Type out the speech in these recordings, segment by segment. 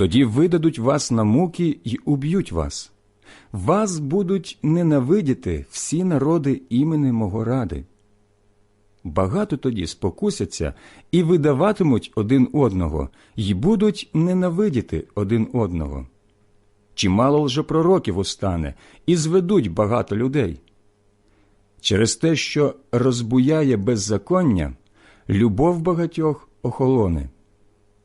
Тоді видадуть вас на муки й уб'ють вас. Вас будуть ненавидіти всі народи імени мого ради. Багато тоді спокусяться і видаватимуть один одного, й будуть ненавидіти один одного. Чимало лжепророків устане, і зведуть багато людей. Через те, що розбуяє беззаконня, любов багатьох охолоне.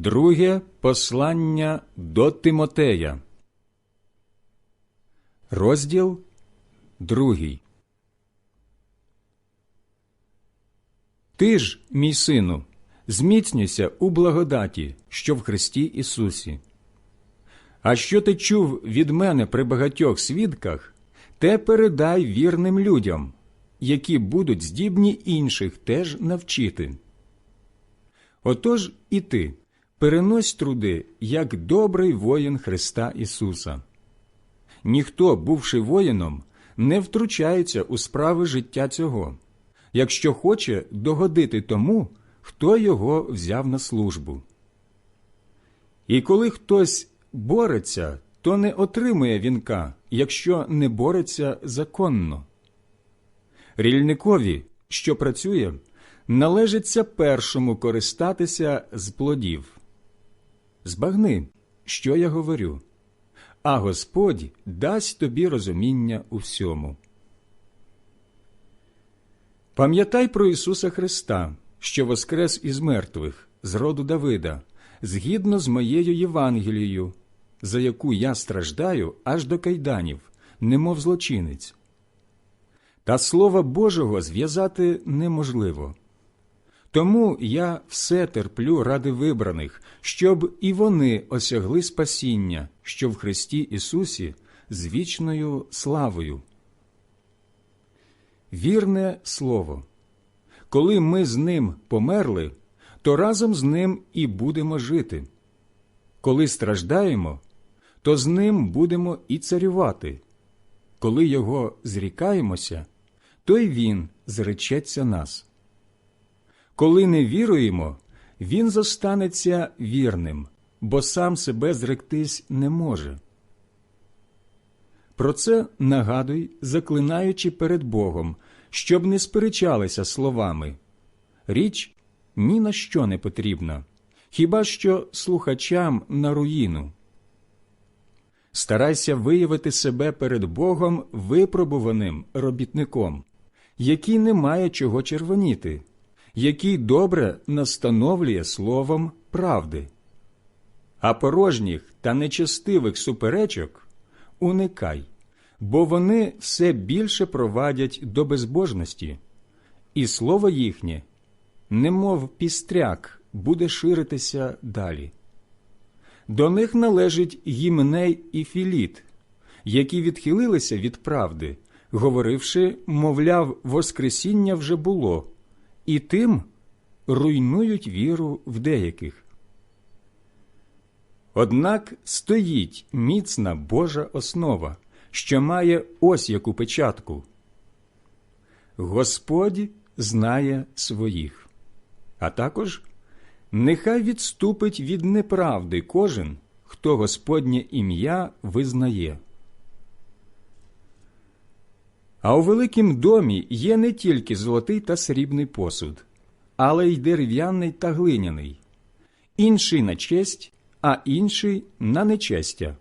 Друге послання до Тимотея. Розділ другий. Ти ж, мій сину, зміцнюйся у благодаті, що в Христі Ісусі. А що ти чув від мене при багатьох свідках, те передай вірним людям, які будуть здібні інших теж навчити. Отож і ти перенось труди, як добрий воїн Христа Ісуса. Ніхто, бувши воїном, не втручається у справи життя цього, якщо хоче догодити тому, хто його взяв на службу. І коли хтось бореться, то не отримує вінка, якщо не бореться законно. Рільникові, що працює, належиться першому користатися з плодів. Збагни, що я говорю, а Господь дасть тобі розуміння у всьому. Пам'ятай про Ісуса Христа, що воскрес із мертвих, з роду Давида, згідно з моєю Євангелією, за яку я страждаю аж до кайданів, немов злочинець. Та Слова Божого зв'язати неможливо. Тому я все терплю ради вибраних, щоб і вони осягли спасіння, що в Христі Ісусі з вічною славою. Вірне Слово. Коли ми з ним померли, то разом з ним і будемо жити. Коли страждаємо, то з ним будемо і царювати. Коли його зрікаємося, то й він зречеться нас. Коли не віруємо, він зостанеться вірним, бо сам себе зректись не може. Про це нагадуй, заклинаючи перед Богом, щоб не сперечалися словами. Річ ні на що не потрібна, хіба що слухачам на руїну. Старайся виявити себе перед Богом випробуваним робітником, який не має чого червоніти, який добре настановлює словом правди. А порожніх та нечестивих суперечок уникай, бо вони все більше провадять до безбожності, і слово їхнє, немов пістряк, буде ширитися далі. До них належить Гімней і Філіт, які відхилилися від правди, говоривши, мовляв, Воскресіння вже було, і тим руйнують віру в деяких. Однак стоїть міцна Божа основа, що має ось яку печатку. Господь знає своїх, а також нехай відступить від неправди кожен, хто Господнє ім'я визнає. А у великім домі є не тільки золотий та срібний посуд, але й дерев'яний та глиняний, інший на честь, а інший на нечестя.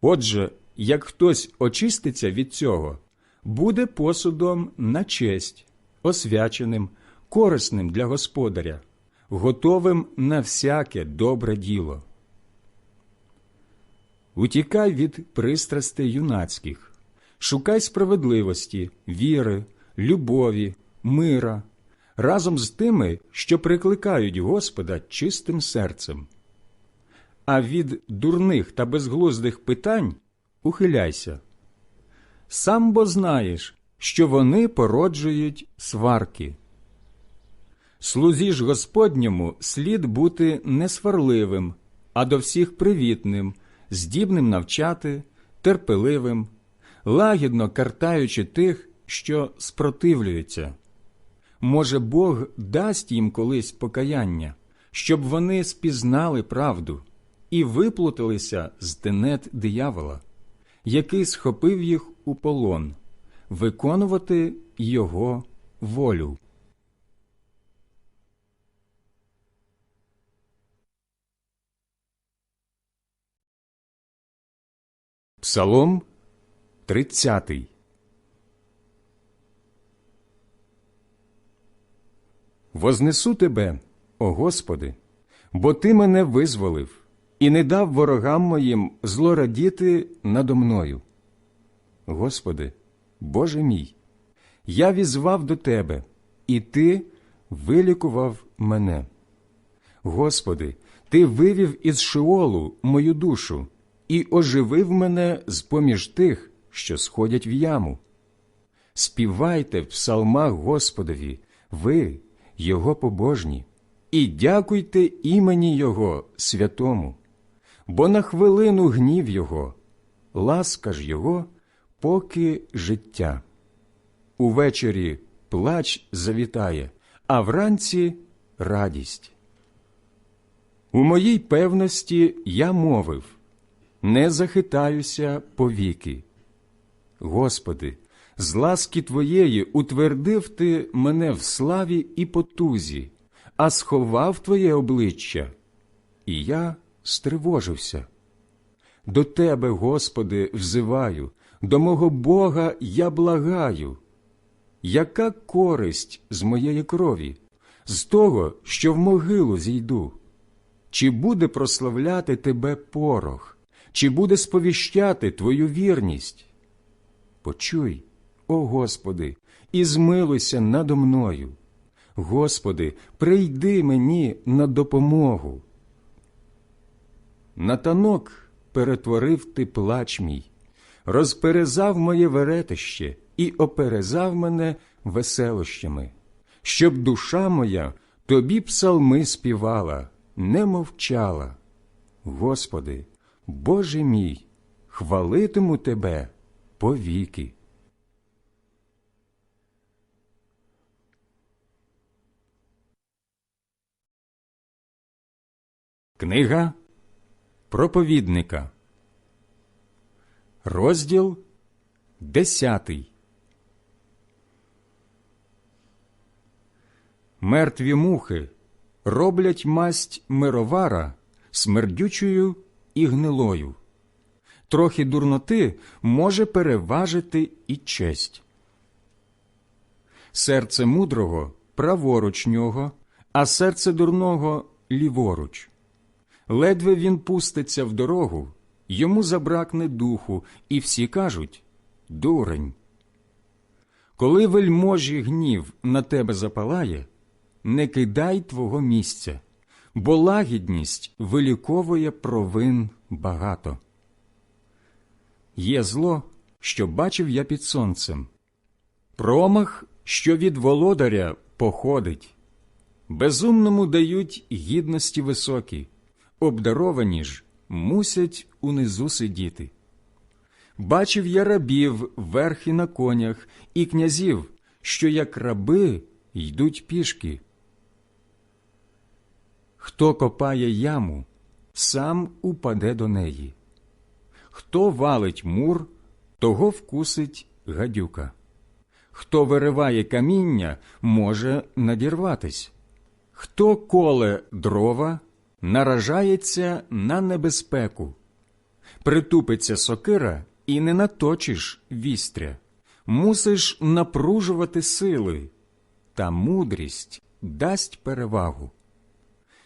Отже, як хтось очиститься від цього, буде посудом на честь, освяченим, корисним для господаря, готовим на всяке добре діло. Утікай від пристрастей юнацьких, шукай справедливості, віри, любові, мира, разом з тими, що прикликають Господа чистим серцем. А від дурних та безглуздих питань ухиляйся. Сам бо знаєш, що вони породжують сварки. Слузі ж Господньому слід бути несварливим, а до всіх привітним, здібним навчати, терпеливим, лагідно картаючи тих, що спротивлюються. Може, Бог дасть їм колись покаяння, щоб вони спізнали правду і виплуталися з тенет диявола, який схопив їх у полон, виконувати його волю. Псалом 30 Вознесу тебе, о Господи, бо Ти мене визволив і не дав ворогам моїм злорадіти надо мною. Господи, Боже мій, я візвав до Тебе, і Ти вилікував мене. Господи, Ти вивів із Шиолу мою душу і оживив мене з поміж тих, що сходять в яму. Співайте в псалмах Господові, ви, Його побожні, і дякуйте імені Його святому, бо на хвилину гнів Його, ласка ж Його, поки життя. Увечері плач завітає, а вранці радість. У моїй певності я мовив не захитаюся повіки. Господи, з ласки Твоєї утвердив Ти мене в славі і потузі, а сховав Твоє обличчя, і я стривожився. До Тебе, Господи, взиваю, до мого Бога я благаю. Яка користь з моєї крові, з того, що в могилу зійду? Чи буде прославляти Тебе порох? чи буде сповіщати Твою вірність? Почуй, о Господи, і змилуйся надо мною. Господи, прийди мені на допомогу. На танок перетворив ти плач мій, розперезав моє веретище і оперезав мене веселощами, щоб душа моя тобі псалми співала, не мовчала. Господи, Боже мій, хвалитиму Тебе повіки. Книга проповідника, розділ десятий. Мертві мухи роблять масть мировара смердючою і гнилою. Трохи дурноти може переважити і честь. Серце мудрого праворуч нього, а серце дурного ліворуч. Ледве він пуститься в дорогу, йому забракне духу, і всі кажуть дурень. Коли вельможі гнів на тебе запалає, не кидай твого місця, бо лагідність виліковує провин багато. Є зло, що бачив я під сонцем, промах, що від володаря походить. Безумному дають гідності високі, обдаровані ж мусять унизу сидіти. Бачив я рабів верхи на конях і князів, що як раби йдуть пішки. Хто копає яму, сам упаде до неї. Хто валить мур, того вкусить гадюка. Хто вириває каміння, може надірватись. Хто коле дрова, наражається на небезпеку. Притупиться сокира і не наточиш вістря. Мусиш напружувати сили, та мудрість дасть перевагу.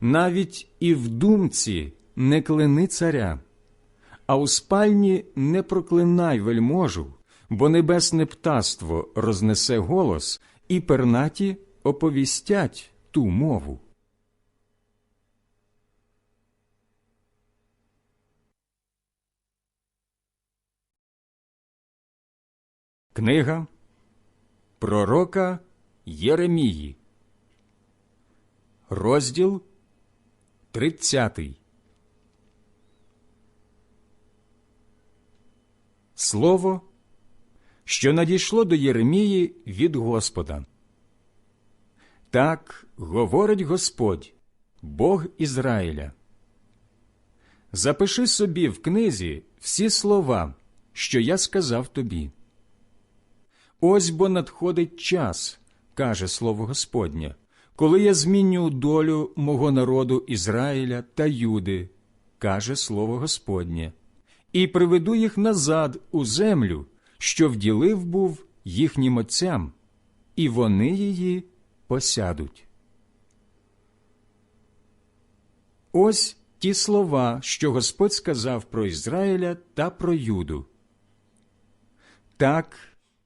Навіть і в думці не клини царя, а у спальні не проклинай вельможу, бо небесне птаство рознесе голос, і пернаті оповістять ту мову. Книга Пророка Єремії, розділ 30. Слово, що надійшло до Єремії від Господа. Так говорить Господь, Бог Ізраїля. Запиши собі в книзі всі слова, що я сказав тобі. Ось бо надходить час, каже слово Господнє, коли я зміню долю мого народу Ізраїля та Юди, каже слово Господнє, і приведу їх назад у землю, що вділив був їхнім отцям, і вони її посядуть. Ось ті слова, що Господь сказав про Ізраїля та про Юду. Так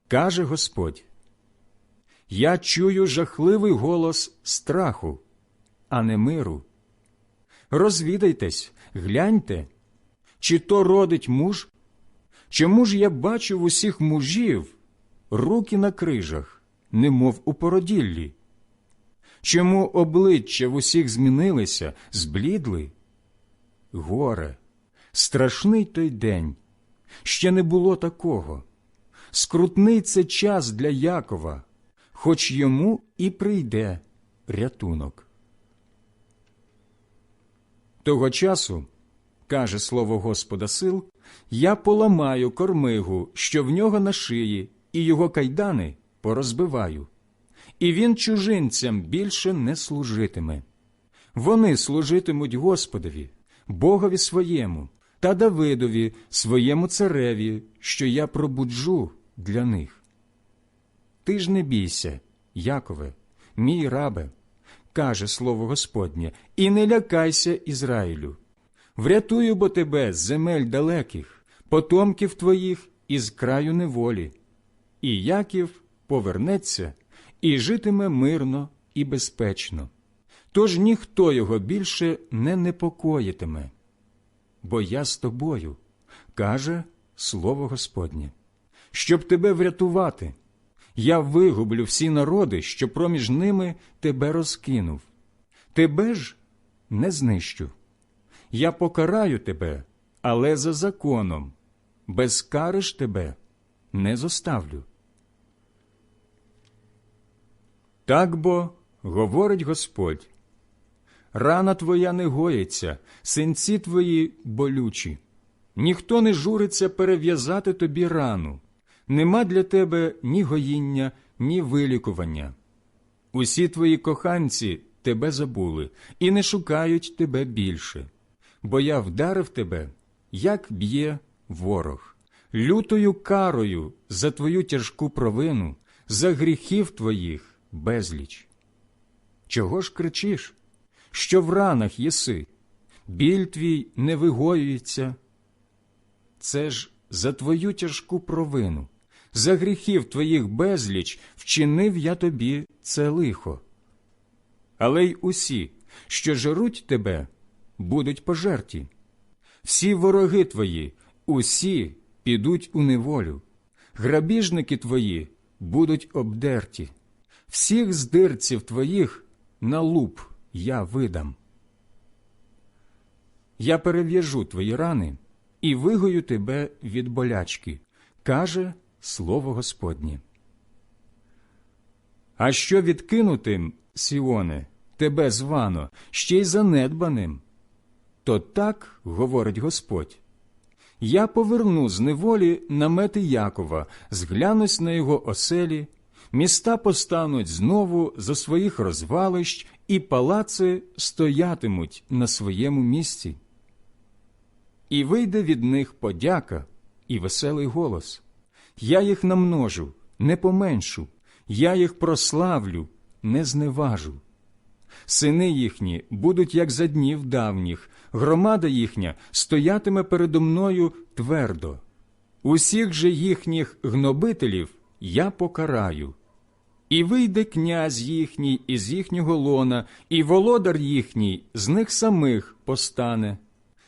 каже Господь. Я чую жахливий голос страху, а не миру. Розвідайтесь, гляньте, чи то родить муж? Чому ж я бачу в усіх мужів руки на крижах, немов у породіллі? Чому обличчя в усіх змінилися, зблідли? Горе, страшний той день, ще не було такого. Скрутний це час для Якова, хоч йому і прийде рятунок. Того часу, каже слово Господа сил, Я поламаю кормигу, що в нього на шиї, і його кайдани порозбиваю. І він чужинцям більше не служитиме. Вони служитимуть Господові, Богові своєму та Давидові, своєму цареві, що я пробуджу для них. Ти ж не бійся, Якове, мій рабе, каже слово Господнє, і не лякайся, Ізраїлю. Врятую бо тебе з земель далеких, потомків твоїх із краю неволі. І Яків повернеться і житиме мирно і безпечно. Тож ніхто його більше не непокоїтиме. Бо я з тобою, каже слово Господнє, щоб тебе врятувати. Я вигублю всі народи, що проміж ними тебе розкинув. Тебе ж не знищу. Я покараю тебе, але за законом, без кари ж тебе не зоставлю. Так бо говорить Господь. Рана твоя не гоїться, синці твої болючі. Ніхто не журиться перев'язати тобі рану. Нема для тебе ні гоїння, ні вилікування. Усі твої коханці тебе забули і не шукають тебе більше. Бо я вдарив тебе, як б'є ворог, лютою карою за твою тяжку провину, за гріхів твоїх безліч. Чого ж кричиш? Що в ранах єси, біль твій не вигоюється. Це ж за твою тяжку провину, за гріхів твоїх безліч вчинив я тобі це лихо. Але й усі, що жеруть тебе, будуть пожерті. Всі вороги твої, усі підуть у неволю, грабіжники твої будуть обдерті, всіх здирців твоїх на луп я видам. Я перев'яжу твої рани і вигою тебе від болячки, каже слово Господнє. А що відкинутим, Сіоне, тебе звано, ще й занедбаним? То так говорить Господь. Я поверну з неволі намети Якова, зглянусь на його оселі, міста постануть знову за своїх розвалищ, і палаци стоятимуть на своєму місці. І вийде від них подяка і веселий голос. Я їх намножу, не поменшу, я їх прославлю, не зневажу. Сини їхні будуть, як за днів давніх, громада їхня стоятиме передо мною твердо. Усіх же їхніх гнобителів я покараю. І вийде князь їхній із їхнього лона, і володар їхній з них самих постане.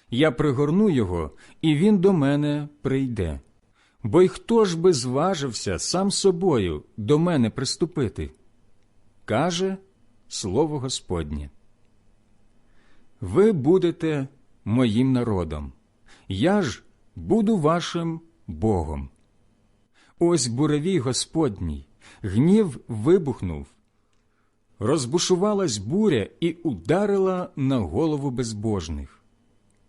Я пригорну його, і він до мене прийде. Бо й хто ж би зважився сам собою до мене приступити? Каже слово Господнє. Ви будете моїм народом, я ж буду вашим Богом. Ось буревій Господній, гнів вибухнув. Розбушувалась буря і ударила на голову безбожних.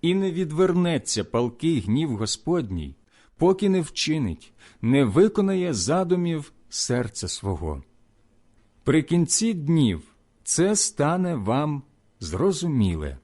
І не відвернеться палкий гнів Господній, поки не вчинить, не виконає задумів серця свого. При кінці днів це стане вам зрозуміле.